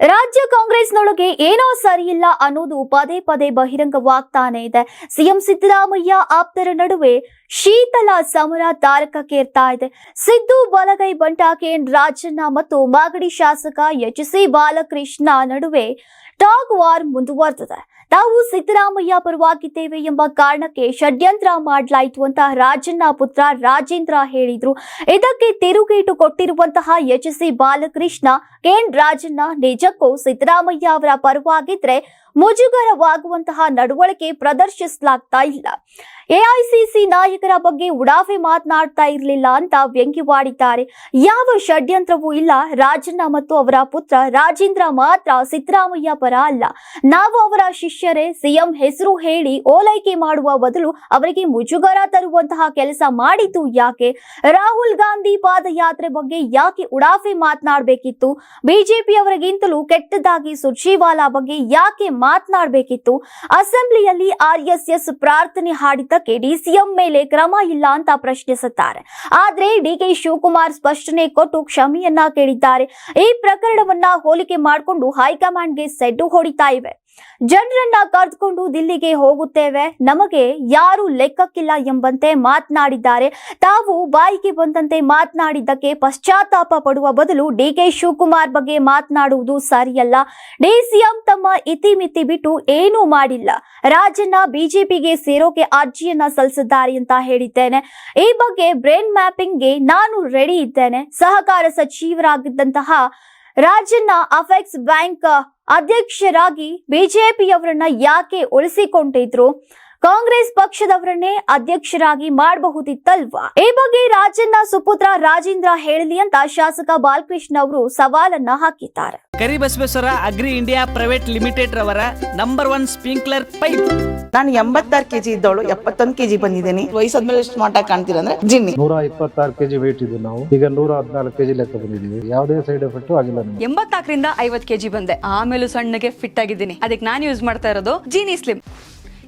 ರಾಜ್ಯ ಕಾಂಗ್ರೆಸ್ನೊಳಗೆ ಏನೋ ಸರಿಯಿಲ್ಲ ಅನ್ನೋದು ಪದೇ ಪದೇ ಬಹಿರಂಗವಾಗ್ತಾನೆ ಇದೆ. ಸಿಎಂ ಸಿದ್ದರಾಮಯ್ಯ ಆಪ್ತರ ನಡುವೆ ಶೀತಲ ಸಮರ ತಾರಕಕ್ಕೇರ್ತಾ ಇದೆ. ಸಿದ್ದು ಬಲಗೈ ಬಂಟಾಕೆ ಕೆಎನ್ ರಾಜಣ್ಣ ಮತ್ತು ಮಾಗಡಿ ಶಾಸಕ ಎಚ್ ಸಿ ಬಾಲಕೃಷ್ಣ ನಡುವೆ ಟಾಗ್ ವಾರ್ ಮುಂದುವರೆದಿದೆ. ತಾವು ಸಿದ್ದರಾಮಯ್ಯ ಪರವಾಗಿದ್ದೇವೆ ಎಂಬ ಕಾರಣಕ್ಕೆ ಷಡ್ಯಂತ್ರ ಮಾಡಲಾಯಿತು ಅಂತ ರಾಜಣ್ಣ ಪುತ್ರ ರಾಜೇಂದ್ರ ಹೇಳಿದ್ರು. ಇದಕ್ಕೆ ತಿರುಗೇಟು ಕೊಟ್ಟಿರುವಂತಹ H C Balakrishna K N Rajanna ನಿಜಕ್ಕೂ ಸಿದ್ದರಾಮಯ್ಯ ಅವರ ಪರವಾಗಿದ್ರೆ ಮುಜುಗರವಾಗುವಂತಹ ನಡವಳಿಕೆ ಪ್ರದರ್ಶಿಸಲಾಗ್ತಾ ಇಲ್ಲ. ಎಐಸಿಸಿ ನಾಯಕರ ಬಗ್ಗೆ ಉಡಾಫೆ ಮಾತನಾಡ್ತಾ ಇರಲಿಲ್ಲ ಅಂತ ವ್ಯಂಗ್ಯವಾಡಿದ್ದಾರೆ. ಯಾವ ಷಡ್ಯಂತ್ರವೂ ಇಲ್ಲ. ರಾಜಣ್ಣ ಮತ್ತು ಅವರ ಪುತ್ರ ರಾಜೇಂದ್ರ ಮಾತ್ರ ಸಿದ್ದರಾಮಯ್ಯ ಪರ ಅಲ್ಲ. ನಾವು ಅವರ ಶಿಷ್ಯರೇ. ಸಿಎಂ ಹೆಸರು ಹೇಳಿ ಓಲೈಕೆ ಮಾಡುವ ಬದಲು ಅವರಿಗೆ ಮುಜುಗರ ತರುವಂತಹ ಕೆಲಸ ಮಾಡಿತು ಯಾಕೆ? ರಾಹುಲ್ ಗಾಂಧಿ ಪಾದಯಾತ್ರೆ ಬಗ್ಗೆ ಯಾಕೆ ಉಡಾಫೆ ಮಾತನಾಡಬೇಕಿತ್ತು? ಬಿಜೆಪಿ ಅವರಿಗಿಂತಲೂ ಕೆಟ್ಟದಾಗಿ ಸುರ್ಜೇವಾಲಾ ಬಗ್ಗೆ ಯಾಕೆ ಮಾತನಾಡಬೇಕಿತ್ತು. ಅಸೆಂಬ್ಲಿಯಲ್ಲಿ ಆರ್ಎಸ್ಎಸ್ ಪ್ರಾರ್ಥನೆ ಹಾಡಿದ್ದಕ್ಕೆ ಡಿಸಿಎಂ ಮೇಲೆ ಕ್ರಮ ಇಲ್ಲ ಅಂತ ಪ್ರಶ್ನಿಸುತ್ತಾರೆ. ಆದ್ರೆ ಡಿಕೆ ಶಿವಕುಮಾರ್ ಸ್ಪಷ್ಟನೆ ಕೊಟ್ಟು ಕ್ಷಮೆಯನ್ನ ಕೇಳಿದ್ದಾರೆ. ಈ ಪ್ರಕರಣವನ್ನ ಹೋಲಿಕೆ ಮಾಡಿಕೊಂಡು ಹೈಕಮಾಂಡ್ಗೆ ಸೆಡ್ಡು ಹೊಡಿತಾ ಇವೆ. ಜನರನ್ನ ಕರೆದುಕೊಂಡು ದಿಲ್ಲಿಗೆ ಹೋಗುತ್ತೇವೆ. ನಮಗೆ ಯಾರು ಲೆಕ್ಕಕ್ಕಿಲ್ಲ ಎಂಬಂತೆ ಮಾತನಾಡಿದ್ದಾರೆ. ತಾವು ಬಾಯಿಗೆ ಬಂದಂತೆ ಮಾತನಾಡಿದ್ದಕ್ಕೆ ಪಶ್ಚಾತ್ತಾಪ ಪಡುವ ಬದಲು ಡಿಕೆ ಶಿವಕುಮಾರ್ ಬಗ್ಗೆ ಮಾತನಾಡುವುದು ಸರಿಯಲ್ಲ. ಡಿಸಿಎಂ ತಮ್ಮ ಇತಿಮಿತಿ ಬಿಟ್ಟು ಏನೂ ಮಾಡಿಲ್ಲ. ರಾಜನ್ನ ಬಿಜೆಪಿಗೆ ಸೇರೋಕೆ ಅರ್ಜಿಯನ್ನ ಸಲ್ಲಿಸಿದ್ದಾರೆ ಅಂತ ಹೇಳಿದ್ದೇನೆ. ಈ ಬಗ್ಗೆ ಬ್ರೈನ್ ಮ್ಯಾಪಿಂಗ್ಗೆ ನಾನು ರೆಡಿ ಇದ್ದೇನೆ. ಸಹಕಾರ ಸಚಿವರಾಗಿದ್ದಂತಹ ರಾಜನ್ನ ಅಫೆಕ್ಸ್ ಬ್ಯಾಂಕ್ ಅಧ್ಯಕ್ಷರಾಗಿ ಬಿಜೆಪಿಯವರನ್ನ ಯಾಕೆ ಉಳಿಸಿಕೊಂಡಿದ್ರು? ಕಾಂಗ್ರೆಸ್ ಪಕ್ಷದವರನ್ನೇ ಅಧ್ಯಕ್ಷರಾಗಿ ಮಾಡಬಹುದಿತ್ತಲ್ವಾ? ಈ ಬಗ್ಗೆ ರಾಜಣ್ಣ ಸುಪುತ್ರ ರಾಜೇಂದ್ರ ಹೇಳಲಿ ಅಂತ ಶಾಸಕ ಬಾಲಕೃಷ್ಣ ಅವರು ಸವಾಲನ್ನ ಹಾಕಿದ್ದಾರೆ. Karibasaveshwara agri India private limited ರವರ ನಂಬರ್ ಒನ್ ಸ್ಪ್ರಿಂಕ್ಲರ್ ಪೈಪ್. ನಾನು ಎಂಬತ್ತಾರು ಕೆಜಿ ಇದ್ದವಳು ಎಪ್ಪತ್ತೊಂದು ಕೆಜಿ ಬಂದಿದ್ದೀನಿ. ವಯಸ್ಸಾದ್ಮೇಲೆ ಎಷ್ಟು ಮಾಟ ಕಾಣ್ತೀರ ಅಂದ್ರೆ ಜಿನ್ನಿ. ನೂರ ಇಪ್ಪತ್ತಾರು ಕೆಜಿ ವೇಟ್ ಇದ್ದು ನಾವು. ಈಗ ನೂರ ಹದಿನಾಲ್ಕು ಕೆಜಿ ಲೆಕ್ಕ ಬಂದಿದ್ದೀವಿ. ಯಾವುದೇ ಸೈಡ್ ಎಫೆಕ್ಟ್ ಆಗಿಲ್ಲ ನಮಗೆ. ಎಂಬತ್ನಾಲ್ಕರಿಂದ ಐವತ್ ಕೆಜಿ ಬಂದೆ. ಆಮೇಲೆ ಸಣ್ಣಗೆ ಫಿಟ್ ಆಗಿದ್ದೀನಿ. ಅದಕ್ಕೆ ನಾನು ಯೂಸ್ ಮಾಡ್ತಾ ಇರೋದು ಜೀನಿ ಸ್ಲಿಮ್